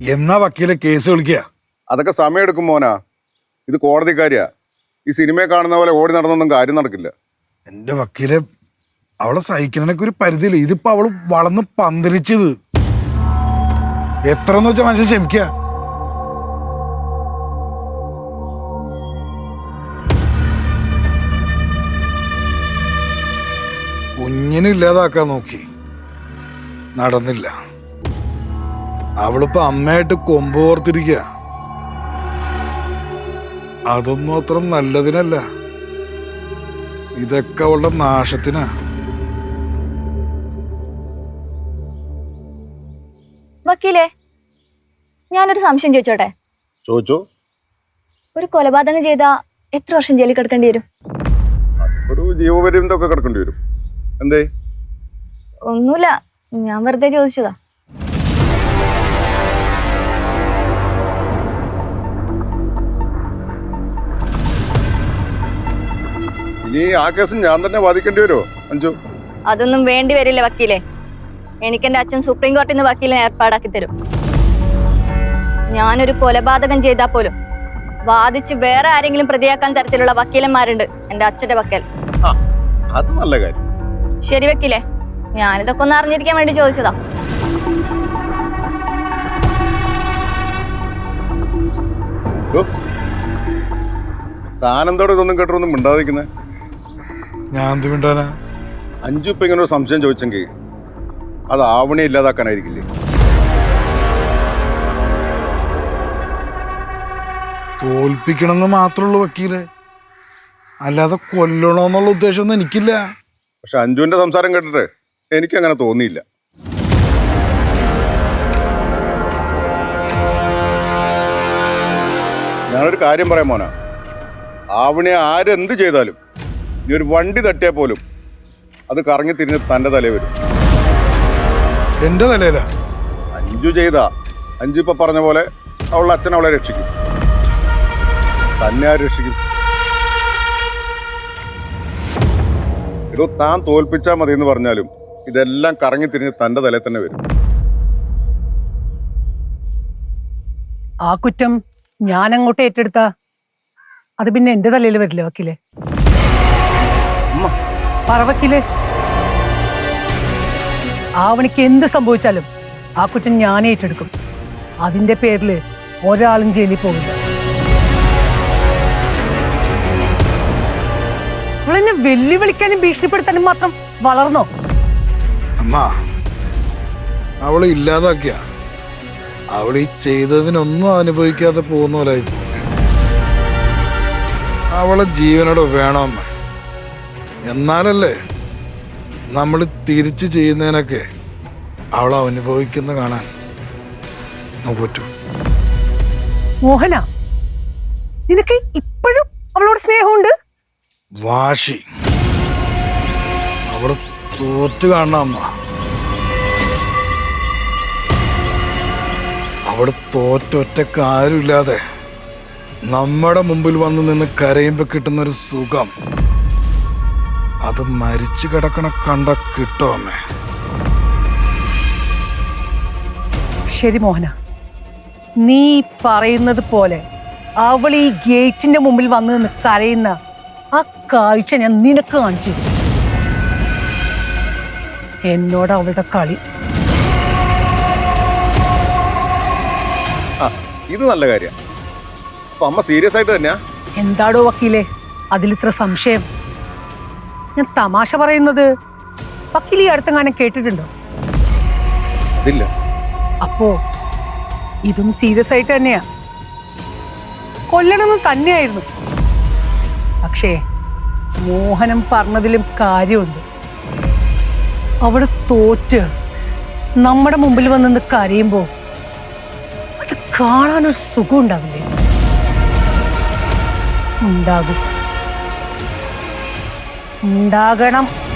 എന്നാ വക്കീലെ കേസ് വിളിക്കുക അതൊക്കെ സമയമെടുക്കും മോനാ. ഇത് കോടതിക്കാരിയാ ഈ സിനിമയെ കാണുന്ന പോലെ ഓടി നടന്നൊന്നും കാര്യം നടക്കില്ല. എന്റെ വക്കീലെ അവളെ സഹിക്കണനൊക്കെ ഒരു പരിധിയില്ല. ഇതിപ്പോ അവൾ വളർന്ന് പന്തലിച്ചത്. എത്ര എന്ന് വെച്ചാൽ മനുഷ്യൻ ക്ഷമിക്കുക കുഞ്ഞിനെ ഇല്ലാതാക്കാൻ നോക്കി. നടന്നില്ല. അവളിപ്പോ അമ്മയായിട്ട് കൊമ്പ് ഓർത്തിരിക്കുക അതൊന്നും അത്ര നല്ലതിനല്ല. ഇതൊക്കെ അവളുടെ നാശത്തിനാ. വക്കീലേ ഞാനൊരു സംശയം ചോദിച്ചോട്ടെ? ചോദിച്ചു? ഒരു കൊലപാതകം ചെയ്ത എത്ര വർഷം ജയിലിൽ കിടക്കേണ്ടി വരും? ഒരു ജീവപര്യന്തം ഒക്കെ കിടക്കേണ്ടി വരും. എന്തേ? ഒന്നുമില്ല ഞാൻ വെറുതെ ചോദിച്ചതാ. ഇനി ആ കേസ് ഞാൻ തന്നെ വാദിക്കേണ്ടി വരുമോ അഞ്ചു അതൊന്നും വേണ്ടി വരില്ല വക്കീലെ. എനിക്ക് എന്റെ അച്ഛൻ സുപ്രീം കോടതിയിൽ നിന്ന് വക്കീലിനെ ഏർപ്പാടാക്കി തരും. ഞാനൊരു കൊലപാതകം ചെയ്താൽ പോലും വാദിച്ച് വേറെ ആരെങ്കിലും പ്രതിയാക്കാൻ തരത്തിലുള്ള വക്കീലന്മാരുണ്ട് എന്റെ അച്ഛന്റെ വക്കൽ. അത് നല്ല കാര്യം. ശരി വക്കീലേ ഞാനിതൊക്കെ ഒന്ന് അറിഞ്ഞിരിക്കാൻ വേണ്ടി ചോദിച്ചതാ. താനെന്തോടെ ഇതൊന്നും കേട്ടൊന്നും മിണ്ടാതിരിക്കുന്നേ? ഞാൻ എന്ത് മിണ്ടാനാ? അഞ്ചു ഇപ്പൊ ഇങ്ങനെ ഒരു സംശയം ചോദിച്ചെങ്കിൽ അത് ആവണി ഇല്ലാതാക്കാനായിരിക്കില്ലേ? തോൽപ്പിക്കണമെന്ന് മാത്രമുള്ളൂ വക്കീലെ. അല്ലാതെ കൊല്ലണമെന്നുള്ള ഉദ്ദേശമൊന്നും എനിക്കില്ല. പക്ഷെ അഞ്ജുവിന്റെ സംസാരം കേട്ടിട്ട് എനിക്ക് അങ്ങനെ തോന്നിയില്ല. ഞാനൊരു കാര്യം പറയാം മോന. ആവണിയെ ആരെന്ത് ചെയ്താലും ഇനി ഒരു വണ്ടി തട്ടിയാൽ പോലും അത് കറങ്ങി തിരിഞ്ഞ് തന്റെ തലയിൽ വരും. എന്റെ തലയില? അഞ്ചു ചെയ്ത. അഞ്ചു ഇപ്പൊ പറഞ്ഞ പോലെ അവളുടെ അച്ഛൻ അവളെ രക്ഷിക്കും. തന്നെ ആര് രക്ഷിക്കും? ഇത് താൻ തോൽപ്പിച്ചാൽ മതി എന്ന് പറഞ്ഞാലും ഇതെല്ലാം കറങ്ങി തിരിഞ്ഞ് തന്റെ തലയിൽ തന്നെ വരും. ആ കുറ്റം ഞാൻ അങ്ങോട്ട് ഏറ്റെടുത്ത? അത് പിന്നെ എന്റെ തലയിൽ വരില്ലേ വക്കീലെ. പറ വക്കീലെ ആവണിക്ക് എന്ത് സംഭവിച്ചാലും ആ കുറ്റം ഞാൻ ഏറ്റെടുക്കും. അതിന്റെ പേരിൽ ഒരാളും ജയിലിൽ പോകില്ല അവളെന്നെ വെല്ലുവിളിക്കാനും ഭീഷണിപ്പെടുത്താനും മാത്രം വളർന്നോ? അമ്മ അവളെ ഇല്ലാതാക്കിയ. അവൾ ഈ ചെയ്തതിനൊന്നും അനുഭവിക്കാതെ പോകുന്ന പോലെ അവളെ ജീവനോട് വേണം അമ്മ. എന്നാലല്ലേ നമ്മൾ തിരിച്ച് ചെയ്യുന്നതിനൊക്കെ അവൾ അനുഭവിക്കുന്ന കാണാൻ നമുക്ക് പറ്റും. മോഹന നിനക്ക് ഇപ്പോഴും അവളോട് സ്നേഹമുണ്ട്? വാശി. അവൾ തോറ്റു കാണണം അമ്മ. അവിടെ തോറ്റൊറ്റക്ക് ആരുമില്ലാതെ നമ്മുടെ മുമ്പിൽ വന്ന് നിന്ന് കരയുമ്പോൾ കിട്ടുന്ന ഒരു സുഖം. അത് മരിച്ചു കിടക്കണ കണ്ട കിട്ടോ അമ്മേ. ശരി മോഹന. നീ പറയുന്നത് പോലെ അവൾ ഈ ഗേറ്റിന്റെ മുമ്പിൽ വന്നു നിന്ന് കരയുന്ന ആ കാഴ്ച ഞാൻ നിനക്ക് കാണിച്ചു തരും. എന്നോട് അവളുടെ കളി. ആ ഇത് നല്ല കാര്യം. അപ്പൊ അമ്മ സീരിയസ് ആയിട്ട് തന്നെയാ? എന്താടോ വക്കീലെ? അതിലിത്ര സംശയം. ഞാൻ തമാശ പറയുന്നത്? വക്കീൽ ഈ അടുത്തെങ്ങാനും കേട്ടിട്ടുണ്ടോ? അതില്ല അപ്പോ ഇതും സീരിയസ് ആയിട്ട് തന്നെയാ. കൊല്ലണമെന്ന് തന്നെയായിരുന്നു. പക്ഷേ മോഹനം പറഞ്ഞതിലും കാര്യമുണ്ട്. അവിടെ തോറ്റ് നമ്മുടെ മുമ്പിൽ വന്നെന്ന് നിന്ന് കരയുമ്പോ അത് കാണാനൊരു സുഖം ഉണ്ടാവില്ലേ? ഉണ്ടാകും. ഉണ്ടാകണം.